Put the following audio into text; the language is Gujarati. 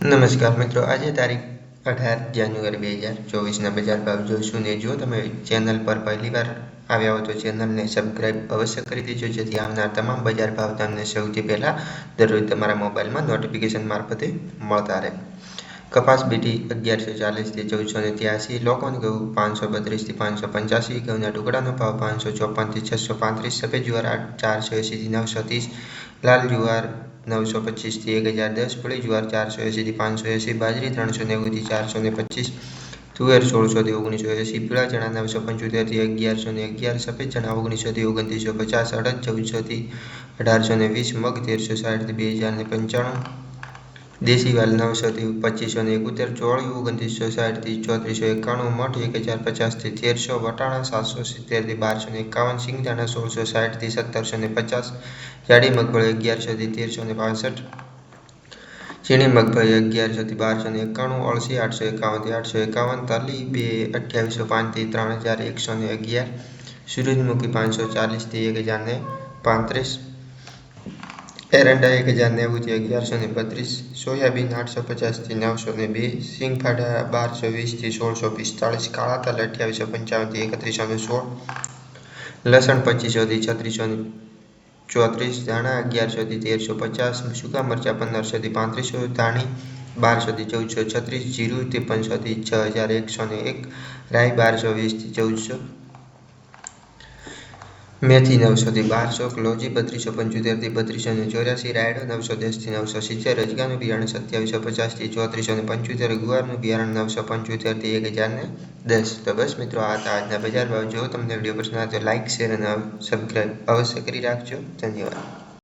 નમસ્કાર મિત્રો, આજે તારીખ અઢાર જાન્યુઆરી બે હજાર ચોવીસના બજાર ભાવ જોઈશું ને જો તમે ચેનલ પર પહેલીવાર આવ્યા હો તો ચેનલને સબસ્ક્રાઇબ અવશ્ય કરી દેજો, જેથી આવનાર તમામ બજાર ભાવ તમને સૌથી પહેલાં દરરોજ તમારા મોબાઈલમાં નોટિફિકેશન મારફતે મળતા રહે. કપાસ બીટી અગિયારસો ચાલીસથી ચૌદસો ને ત્યાસી, લોકોને ઘઉં પાંચસો બત્રીસથી પાંચસો પંચ્યાસી, ઘઉંના ટુકડાનો ભાવ પાંચસો ચોપનથી છસો પાંત્રીસ, સફેદ જુવાર ચારસો એંસીથી નવસો ત્રીસ, લાલ જુવાર નવસો પચીસથી એક હજાર દસ પડી જુવાર ચારસો એંસીથી પાંચસો એંસી બાજરી ત્રણસો નેવુંથી ચારસો ને પચીસ, તુવેર સોળસોથી ઓગણીસો એંસી પીળા ચણા નવસો પંચોતેરથી અગિયારસો ને અગિયાર, સફેદ ચણા ઓગણીસોથી ઓગણત્રીસો પચાસ, અડદ ચૌદસોથી અઢારસો ને વીસ, મગ તેરસો સાઠથી બે હજાર ને પંચાણું દેશી વાલ નવસોથી પચીસો ને એકોતેર, ચોળી ઓગણત્રીસો સાઠથી ચોત્રીસો એકાણું, મઠ એક હજાર પચાસથી તેરસો, વટાણા સાતસો સિત્તેરથી બારસો ને એકાવન સિંગદાણા સોળસો સાઠથી સત્તરસો ને પચાસ, જાડી મગફળી અગિયારસોથી તેરસો ને પાસઠ, ઝીણી મગફળી અગિયારસોથી બારસો ને એકાણું, અળસી આઠસો એકાવનથી આઠસો એકાવન તલી બે અઠ્યાવીસો પાંચથી ત્રણ હજાર એકસો ને અગિયાર, સૂરજમુખી પાંચસો ચાલીસથી એક હજાર ને પાંત્રીસ એરંડા એક હજાર નેવુંથી અગિયારસો ને બત્રીસ, સોયાબીન આઠસો પચાસથી નવસો ને બે, સિંગફાડા બારસો વીસથી સોળસો પિસ્તાળીસ, કાળા તલ અઠ્યાવીસો પંચાવનથી એકત્રીસો ને સોળ, લસણ પચીસોથી છત્રીસો ને ચોત્રીસ, ધાણા અગિયારસોથી તેરસો પચાસ, સૂકા મરચાં પંદરસોથી પાંત્રીસો, ધાણી બારસોથી ચૌદસો છત્રીસ, જીરું ત્રેપનસોથી છ હજાર એકસો ને એક, રાઈ બારસો વીસથી ચૌદસો મેથી નવસોથી બારસો ક્લોજી બત્રીસો પંચોતેરથી બત્રીસો ને ચોર્યાસી, રાયડો નવસો દસથી નવસો સિત્તેર રજગાનું બિયારણ સત્યાવીસો પચાસથી ચોત્રીસો ને પંચોતેર, ગુવારનું બિયારણ નવસો પંચોતેરથી એક હજાર ને દસ. તો બસ મિત્રો, આ હતા આજના બજાર ભાવ. જો તમને વીડિયો પસંદ આવે તો લાઇક શેર અને સબસ્ક્રાઈબ અવશ્ય કરી રાખજો. ધન્યવાદ.